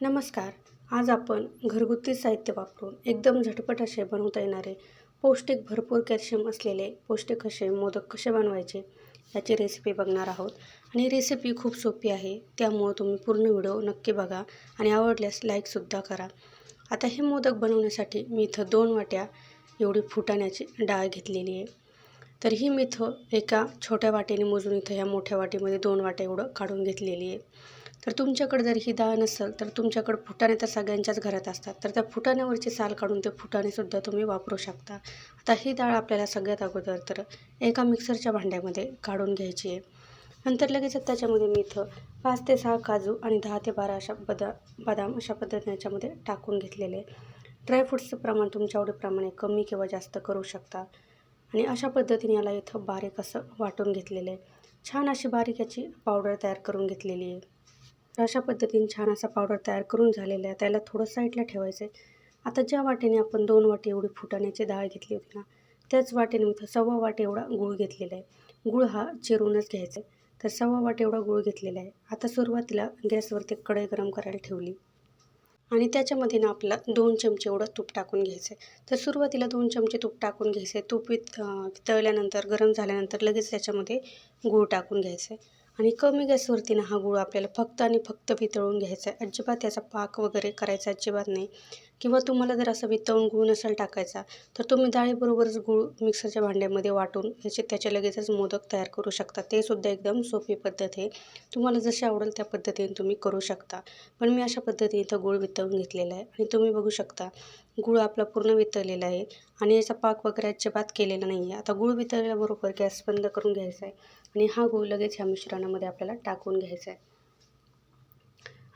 नमस्कार. आज आपण घरगुती साहित्य वापरून एकदम झटपट असे बनवता येणारे पौष्टिक भरपूर कॅल्शियम असलेले पौष्टिक असे मोदक कसे बनवायचे याची रेसिपी बघणार आहोत. आणि रेसिपी खूप सोपी आहे त्यामुळं तुम्ही पूर्ण व्हिडिओ नक्की बघा आणि आवडल्यास लाईकसुद्धा करा. आता हे मोदक बनवण्यासाठी मी इथं दोन वाट्या एवढी फुटाण्याची डाळ घेतलेली आहे. तर ही मी इथं एका छोट्या वाटेने मोजून इथं ह्या मोठ्या वाटीमध्ये दोन वाट्या एवढं काढून घेतलेली आहे. तर तुमच्याकडे जर ही डाळ नसेल तर तुमच्याकडं फुटाणे तर सगळ्यांच्याच घरात असतात. तर त्या फुटाण्यावरची साल काढून ते फुटाणेसुद्धा तुम्ही वापरू शकता. आता ही डाळ आपल्याला सगळ्यात अगोदर तर एका मिक्सरच्या भांड्यामध्ये काढून घ्यायची आहे. नंतर लगेच त्याच्यामध्ये मी इथं पाच ते सहा काजू आणि दहा ते बारा अशा बदा बदाम अशा पद्धतीने याच्यामध्ये टाकून घेतलेले. ड्रायफ्रूट्सचं प्रमाण तुमच्या आवडीप्रमाणे कमी किंवा जास्त करू शकता. आणि अशा पद्धतीने याला इथं बारीक असं वाटून घेतलेलं आहे. छान अशी बारीक याची पावडर तयार करून घेतलेली आहे. तर अशा पद्धतीने छान असा पावडर तयार करून झालेला आहे. त्याला थोडं साईडला ठेवायचं आहे. आता ज्या वाटेने आपण दोन वाटे एवढी फुटाण्याची डाळ घेतली होती ना त्याच वाटेने मी सव्वा वाटे एवढा गूळ घेतलेला आहे. गूळ हा चिरूनच घ्यायचा आहे. तर सव्वा वाटे एवढा गूळ घेतलेला आहे. आता सुरुवातीला गॅसवरती कढई गरम करायला ठेवली. आणि त्याच्यामध्ये ना आपला दोन चमचे एवढं तूप टाकून घ्यायचं आहे. तर सुरुवातीला दोन चमचे तूप टाकून घ्यायचं आहे. तूप वित वितळल्यानंतर गरम झाल्यानंतर लगेच त्याच्यामध्ये गूळ टाकून घ्यायचं आहे. आणि कमी गॅसवरती ना हा गूळ आपल्याला फक्त आणि फक्त वितळून घ्यायचा आहे. अजिबात याचा पाक वगैरे करायचा अजिबात नाही. किंवा तुम्हाला जर असं वितळून गूळ नसेल टाकायचा तर तुम्ही डाळीबरोबरच गूळ मिक्सरच्या भांड्यामध्ये वाटून त्याचे त्याच्या लगेचच मोदक तयार करू शकता. ते सुद्धा एकदम सोपी पद्धत आहे. तुम्हाला जशी आवडेल त्या पद्धतीने तुम्ही करू शकता. पण मी अशा पद्धतीने इथं गूळ वितळून घेतलेला आहे आणि तुम्ही बघू शकता गूळ आपला पूर्ण वितळलेला आहे आणि याचा पाक वगैरे अजिबात केलेला नाही आहे आता गूळ वितळल्याबरोबर गॅस बंद करून घ्यायचा आहे आणि हा गूळ लगेच ह्या मिश्रणामध्ये आपल्याला टाकून घ्यायचा आहे.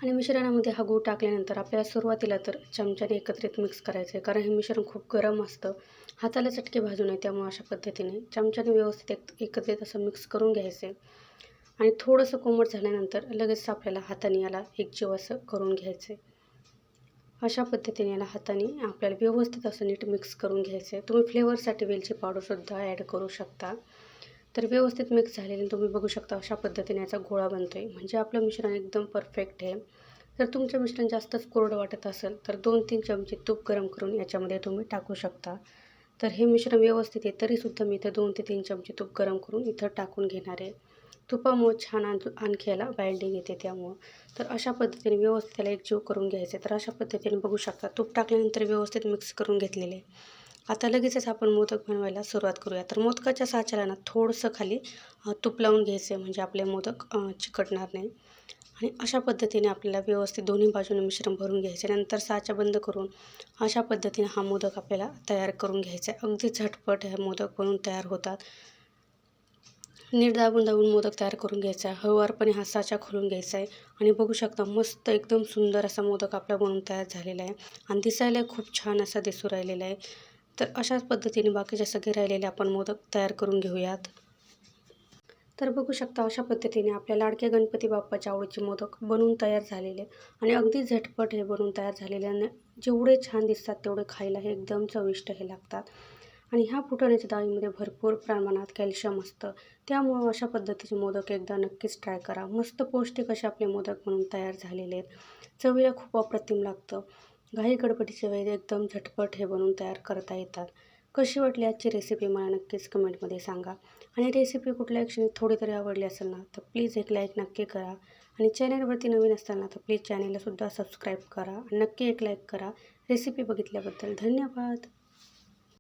आणि मिश्रणामध्ये हा गूळ टाकल्यानंतर आपल्याला सुरुवातीला तर चमच्याने एकत्रित मिक्स करायचं आहे कारण हे मिश्रण खूप गरम असतं. हाताला चटके भाजू नये त्यामुळे अशा पद्धतीने चमच्याने व्यवस्थित एक एकत्रित असं मिक्स करून घ्यायचं आहे आणि थोडंसं कोमट झाल्यानंतर लगेच आपल्याला हाताने याला एकजीव असं करून घ्यायचं आहे अशा पद्धतीने याला हाताने आपल्याला व्यवस्थित असं नीट मिक्स करून घ्यायचं आहे तुम्ही फ्लेवरसाठी वेलची पावडरसुद्धा ॲड करू शकता. तर व्यवस्थित मिक्स झालेले तुम्ही बघू शकता अशा पद्धतीने याचा गोळा बनतो आहे म्हणजे आपलं मिश्रण एकदम परफेक्ट आहे. जर तुमचं मिश्रण जास्तच कोरडं वाटत असेल तर दोन तीन चमचे तूप गरम करून याच्यामध्ये तुम्ही टाकू शकता. तर हे मिश्रण व्यवस्थित आहे तरीसुद्धा मी इथं दोन ते तीन चमचे तूप गरम करून इथं टाकून घेणार आहे. तुपामुळं छान आणखी याला बाइंडिंग येते त्यामुळं. तर अशा पद्धतीने व्यवस्थित त्याला एक जीव करून घ्यायचे तर अशा पद्धतीने बघू शकता तूप टाकल्यानंतर व्यवस्थित मिक्स करून घेतलेले आता लगेचच आपण मोदक बनवायला सुरुवात करूया. तर मोदकाच्या साच्याला ना थोडंसं खाली तूप लावून घ्यायचं आहे म्हणजे आपले मोदक चिकटणार नाही. आणि अशा पद्धतीने आपल्याला व्यवस्थित दोन्ही बाजूने मिश्रण भरून घ्यायचे नंतर साचा बंद करून अशा पद्धतीने हा मोदक आपल्याला तयार करून घ्यायचा आहे अगदी झटपट हे मोदक बनवून तयार होतात. नीट दाबून दाबून मोदक तयार करून घ्यायचा. आहे हळूवारपणे हा साचा खोलून घ्यायचा आहे आणि बघू शकता मस्त एकदम सुंदर असा मोदक आपला बनवून तयार झालेला आहे. आणि दिसायला खूप छान असा दिसू राहिलेला आहे. तर अशाच पद्धतीने बाकीचे सगळे राहिलेले आपण मोदक तयार करून घेऊयात. तर बघू शकता अशा पद्धतीने आपल्या लाडक्या गणपती बाप्पाच्या आवडीचे मोदक बनवून तयार झालेले आणि अगदी झटपट हे बनवून तयार झालेले आणि जेवढे छान दिसतात तेवढे खायला हे एकदम चविष्ट हे लागतात. आणि ह्या फुटाण्याच्या डाळीमध्ये भरपूर प्रमाणात कॅल्शियम असतं. त्यामुळं अशा पद्धतीचे मोदक एकदा नक्कीच ट्राय करा. मस्त पौष्टिक असे आपले मोदक म्हणून तयार झालेले आहेत. चवीला खूप अप्रतिम लागतं. घाई गडबडीच्या वेळी एकदम झटपट हे बनवून तयार करता येतात. कशी वाटली आजची रेसिपी मला नक्कीच कमेंटमध्ये सांगा. आणि रेसिपी कुठल्या क्षणी थोडी तरी आवडली असेल ना तर प्लीज एक लाईक नक्की करा. आणि चॅनलवरती नवीन असताना तर प्लीज चॅनललासुद्धा सबस्क्राईब करा. नक्की एक लाईक करा. रेसिपी बघितल्याबद्दल धन्यवाद.